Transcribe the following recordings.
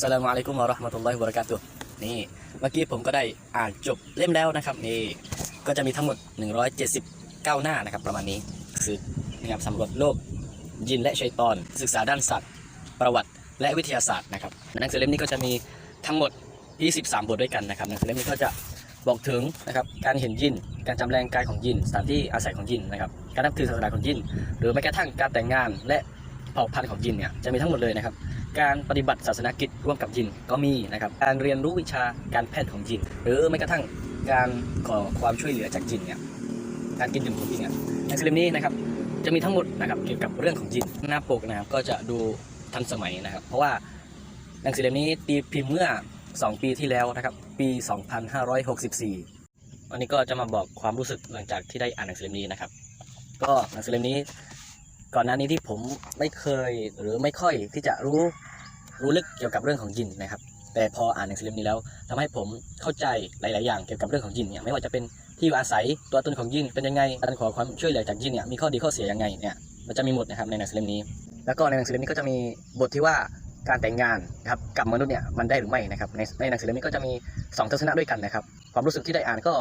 สลามอะลัยกุมวะราะห์มะตุลลอฮิวะบะเราะกาตุนี่เมื่อกี้ผมก็ได้อ่านจบเล่มแล้วนะครับนี่ก็จะมีทั้งหมด 179 หน้านะครับประมาณนี้คือนะครับสำรวจโลกยินและชัยตอน ศึกษาด้านสัตว์ ประวัติและวิทยาศาสตร์นะครับหนังสือเล่มนี้ก็จะมีทั้งหมด 23 บทด้วยกันนะครับหนังสือเล่มนี้ก็จะบอกถึงนะครับการเห็นยิน การจำแรงกายของยิน สถานที่อาศัยของยินนะครับการนับถือศาสนาของยิน หรือแม้กระทั่งการแต่งงานและเผ่าพันธุ์ของยินเนี่ยจะมีทั้งหมดเลยนะครับ การปฏิบัติศาสนกิจร่วมกับยินก็มีนะครับ การเรียนรู้วิชาการแพทย์ของยิน หรือแม้กระทั่งการขอความช่วยเหลือจากยินเนี่ยการกินดื่มของยินเนี่ยหนังสือเล่มนี้นะครับจะมีทั้งหมดนะครับเกี่ยวกับเรื่องของยินหน้าปกนะครับก็จะดูทันสมัยนะครับ เพราะว่าหนังสือเล่มนี้ตีพิมพ์เมื่อ 2 ปีที่แล้วนะครับ ปี 2564 วันนี้ก็จะมาบอกความรู้สึกหลังจากที่ได้อ่านหนังสือเล่มนี้นะครับ ก็หนังสือเล่มนี้ก่อนหน้านี้ที่ผมไม่เคยหรือไม่ค่อยที่จะรู้ รู้ลึกเกี่ยวกับเรื่องของยินนะครับ แต่พออ่านหนังสือเล่มนี้แล้วทำให้ผมเข้าใจหลาย ๆ อย่างเกี่ยวกับเรื่องของยินเนี่ยไม่ว่าจะเป็นที่อยู่อาศัยตัวตนของยินเป็นยังไงการขอความช่วยเหลือจากยินเนี่ยมีข้อดีข้อเสียยังไงเนี่ยมันจะมีหมดนะครับในหนังสือเล่มนี้ แล้วก็ในหนังสือเล่มนี้ก็จะมีบทที่ว่าการแต่งงานครับกับมนุษย์เนี่ยมันได้หรือไม่นะครับในในหนังสือเล่มนี้ก็จะมีสองทัศนะด้วยกันนะครับ ความรู้สึกที่ได้อ่านก็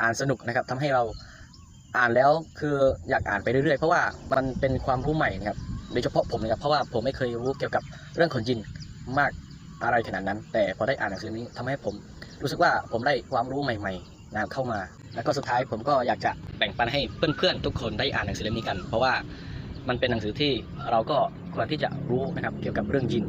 อ่านสนุกนะครับทำให้เราอ่านแล้วคืออยากอ่านไปเรื่อย ๆ เพราะว่ามันเป็นความรู้ใหม่นะครับ โดยเฉพาะผมนะครับเพราะว่าผมไม่เคยรู้เกี่ยวกับเรื่องของยินมากอะไรขนาดนั้น แต่พอได้อ่านหนังสือนี้ทำให้ผมรู้สึกว่าผมได้ความรู้ใหม่ๆนะเข้ามา แล้วก็สุดท้ายผมก็อยากจะแบ่งปันให้เพื่อนๆทุกคนได้อ่านหนังสือเล่มนี้กัน เพราะว่ามันเป็นหนังสือที่เราก็ควรที่จะรู้นะครับเกี่ยวกับเรื่องยิน